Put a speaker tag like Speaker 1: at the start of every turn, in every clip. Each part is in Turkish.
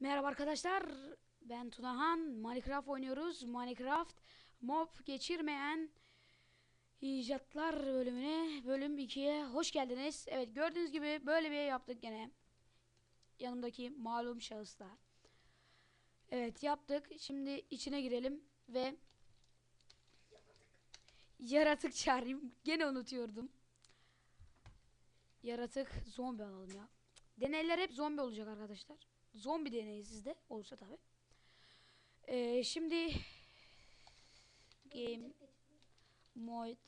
Speaker 1: Merhaba arkadaşlar. Ben Tunahan. Minecraft oynuyoruz. Minecraft mob geçirmeyen icatlar bölümüne bölüm 2'ye hoş geldiniz. Evet gördüğünüz gibi böyle bir ev yaptık gene. Yanımdaki malum şahısla. Evet yaptık. Şimdi içine girelim ve yaratık çağırayım. Gene unutuyordum. Yaratık zombi alalım ya. Deneyler hep zombi olacak arkadaşlar. Zombi deneyi sizde olursa tabi. Ee, şimdi game mode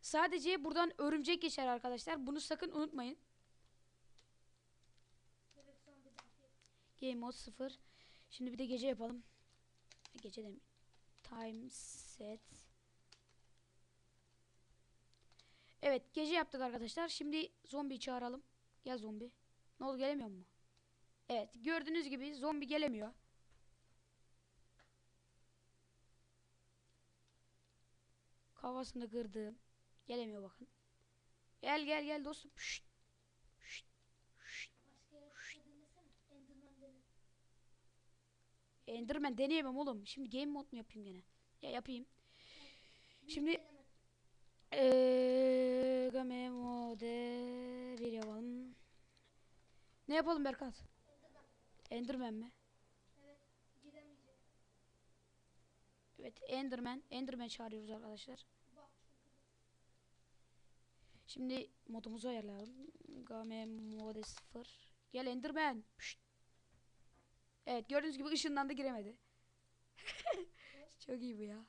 Speaker 1: sadece buradan örümcek geçer arkadaşlar. Bunu sakın unutmayın. Game mode 0. Şimdi bir de gece yapalım. Gece de time set. Evet gece yaptık arkadaşlar. Şimdi zombi çağıralım. Gel zombi. Ne oldu gelemiyor mu? Evet gördüğünüz gibi zombi gelemiyor. Kafasını kırdım. Gelemiyor bakın. Gel gel gel dostum. Şşt. Şşt. Şşt. Enderman deneyemem oğlum. Şimdi game mod mu yapayım gene? Ya yapayım. Şimdi eee game mode bir yapalım. Ne yapalım Berkat? Enderman mi? Evet Enderman. Enderman çağırıyoruz arkadaşlar. Şimdi modumuzu ayarlayalım. Game mode 0. Gel Enderman. Pişt. Evet gördüğünüz gibi ışından da giremedi. Çok iyi bu ya.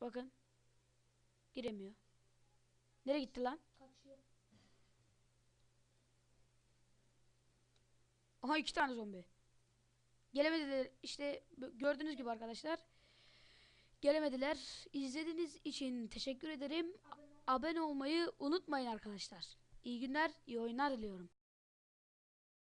Speaker 1: Bakın. Giremiyor. Nereye gitti lan? Aha iki tane zombi. Gelemediler işte gördüğünüz gibi arkadaşlar. Gelemediler. İzlediğiniz için teşekkür ederim. Abone olmayı unutmayın arkadaşlar. İyi günler, iyi oyunlar diliyorum.